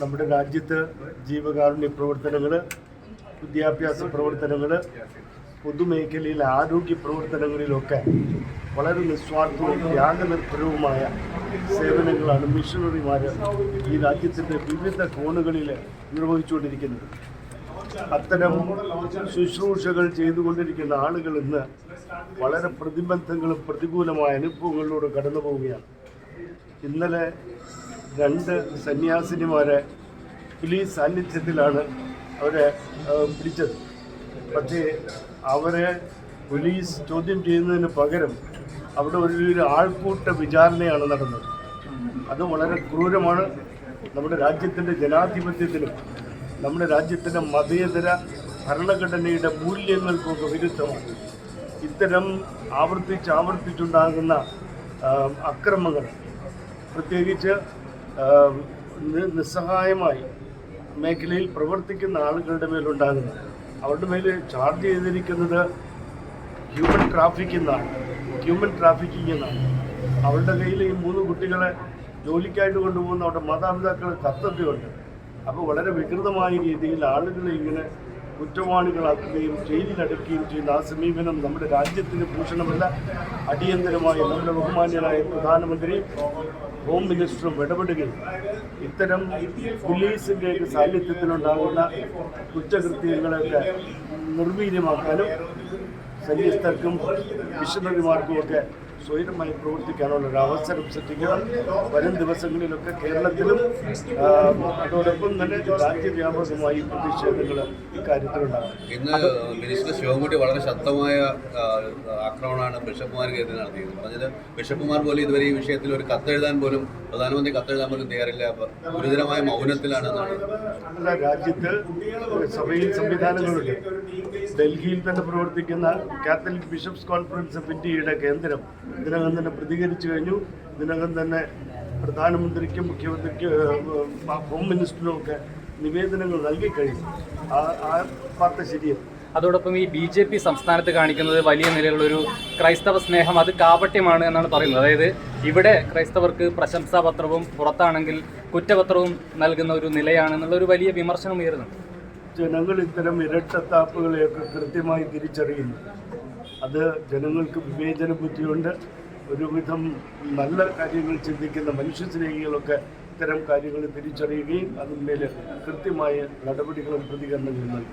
നമ്മുടെ രാജ്യത്ത് ജീവകാരുണ്യ പ്രവർത്തനങ്ങൾ വിദ്യാഭ്യാസ പ്രവർത്തനങ്ങൾ പൊതുമേഖലയിൽ ആരോഗ്യ പ്രവർത്തനങ്ങളിലൊക്കെ വളരെ നിസ്വാർത്ഥവും ത്യാഗനിർഭരവുമായ സേവനങ്ങളാണ് മിഷണറിമാർ ഈ രാജ്യത്തിന്റെ വിവിധ കോണുകളിൽ നിർവഹിച്ചുകൊണ്ടിരിക്കുന്നത്. അത്തരം ശുശ്രൂഷകൾ ചെയ്തുകൊണ്ടിരിക്കുന്ന ആളുകൾ ഇന്ന് വളരെ പ്രതിബന്ധങ്ങളും പ്രതികൂലമായ അനുഭവങ്ങളിലൂടെ കടന്നു പോവുകയാണ് ഇന്നലെ രണ്ട് സന്യാസിനിമാരെ പോലീസ് സാന്നിധ്യത്തിലാണ് അവരെ പിടിച്ചത്. പക്ഷേ അവരെ പോലീസ് ചോദ്യം ചെയ്യുന്നതിന് പകരം അവിടെ ഒരു ആൾക്കൂട്ട വിചാരണയാണ് നടന്നത്. അത് വളരെ ക്രൂരമാണ്. നമ്മുടെ രാജ്യത്തിന്റെ ജനാധിപത്യത്തിനും നമ്മുടെ രാജ്യത്തിന്റെ മതേതര ഭരണഘടനയുടെ മൂല്യങ്ങൾക്കൊക്കെ വിരുദ്ധമാണ്. ഇത്തരം ആവർത്തിച്ച് ആവർത്തിച്ചുണ്ടാകുന്ന അക്രമങ്ങൾ. പ്രത്യേകിച്ച് നിസ്സഹായമായി മേഖലയിൽ പ്രവർത്തിക്കുന്ന ആളുകളുടെ മേലുണ്ടാകുന്നത്. അവരുടെ മേൽ ചാർജ് ചെയ്തിരിക്കുന്നത് ഹ്യൂമൻ ട്രാഫിക്കിംഗ് എന്നാണ്. ഹ്യൂമൻ ട്രാഫിക്കിംഗ് എന്നാണ്. അവരുടെ കയ്യിൽ ഈ മൂന്ന് കുട്ടികളെ ജോലിക്കായിട്ട് കൊണ്ടുപോകുന്ന അവരുടെ മാതാപിതാക്കൾ കത്തൊക്കെയുണ്ട് അപ്പോൾ വളരെ വികൃതമായ രീതിയിൽ ആളുകളെ ഇങ്ങനെ കുറ്റവാളികളാക്കുകയും ജയിലിലടക്കുകയും ചെയ്യുന്ന ആ സമീപനം നമ്മുടെ രാജ്യത്തിന് ഭൂഷണമല്ല അടിയന്തരമായി നമ്മുടെ ബഹുമാന്യനായ പ്രധാനമന്ത്രി ഹോം മിനിസ്റ്ററും ഇടപെടുകയും ഇത്തരം പോലീസിന്റെ സാന്നിധ്യത്തിലുണ്ടാകുന്ന കുറ്റകൃത്യങ്ങളെയൊക്കെ നിർവീര്യമാക്കാനും സന്യസ്തർക്കും മിഷണറിമാർക്കും ഒക്കെ സ്വൈരമായി പ്രവർത്തിക്കാനുള്ള ഒരു അവസരം സൃഷ്ടിക്കണം വരും ദിവസങ്ങളിലൊക്കെ കേരളത്തിലും അതോടൊപ്പം തന്നെ രാജ്യവ്യാപകമായി പ്രതിഷേധങ്ങൾ ഇക്കാര്യത്തിലുണ്ടാകും. ഇന്ന് മിനിസ്റ്റർ ശിവൻകുട്ടി വളരെ ശക്തമായ ആക്രമണമാണ് ബിഷപ്പുമാർക്കെതിരെ നടത്തിയത്. പറഞ്ഞത് ബിഷപ്പുമാർ പോലും ഇതുവരെ ഈ വിഷയത്തിൽ ഒരു കത്തെഴുതാൻ പോലും പ്രധാനമന്ത്രി കത്തെഴുതാൻ പോലും തയ്യാറില്ല. ഗുരുതരമായ മൗനത്തിലാണെന്നാണ് അല്ല രാജ്യത്ത് സഭയിൽ സംവിധാനങ്ങളുണ്ട്. ഡൽഹിയിൽ തന്നെ പ്രവർത്തിക്കുന്ന കാത്തലിക് ബിഷപ്സ് കോൺഫറൻസ് ഓഫ് ഇന്ത്യയുടെ കേന്ദ്രം. ഇതിനകം തന്നെ പ്രതികരിച്ചു കഴിഞ്ഞു. ഇതിനകം തന്നെ പ്രധാനമന്ത്രിക്കും മുഖ്യമന്ത്രിക്കും ഹോം മിനിസ്റ്ററിനും ഒക്കെ നിവേദനങ്ങൾ നൽകി കഴിഞ്ഞു. ആ ആ വാർത്ത ശരിയാണ് അതോടൊപ്പം ഈ ബി ജെ പി സംസ്ഥാനത്ത് കാണിക്കുന്നത് വലിയ നിലയിലുള്ളൊരു ക്രൈസ്തവ സ്നേഹം അത് കാപട്യമാണ് എന്നാണ് പറയുന്നത്. അതായത് ഇവിടെ ക്രൈസ്തവർക്ക് പ്രശംസാപത്രവും പുറത്താണെങ്കിൽ കുറ്റപത്രവും നൽകുന്ന ഒരു നിലയാണെന്നുള്ള ഒരു വലിയ വിമർശനം ഉയരുന്നുണ്ട്. ജനങ്ങൾ ഇത്തരം ഇരട്ടത്താപ്പുകളെയൊക്കെ കൃത്യമായി തിരിച്ചറിയുന്നു. അത് ജനങ്ങൾക്ക് വിവേചന ബുദ്ധിയുണ്ട്. ഒരുവിധം നല്ല കാര്യങ്ങൾ ചിന്തിക്കുന്ന മനുഷ്യസ്നേഹികളൊക്കെ ഇത്തരം കാര്യങ്ങൾ തിരിച്ചറിയുകയും അതിന്മേൽ കൃത്യമായ നടപടികളും പ്രതികരണങ്ങളും നൽകും.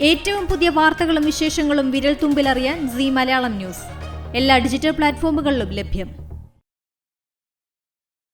ഏറ്റവും പുതിയ വാർത്തകളും വിശേഷങ്ങളും വിരൽ തുമ്പിലറിയാൻ സി മലയാളം ന്യൂസ്. എല്ലാ ഡിജിറ്റൽ പ്ലാറ്റ്ഫോമുകളിലും ലഭ്യം.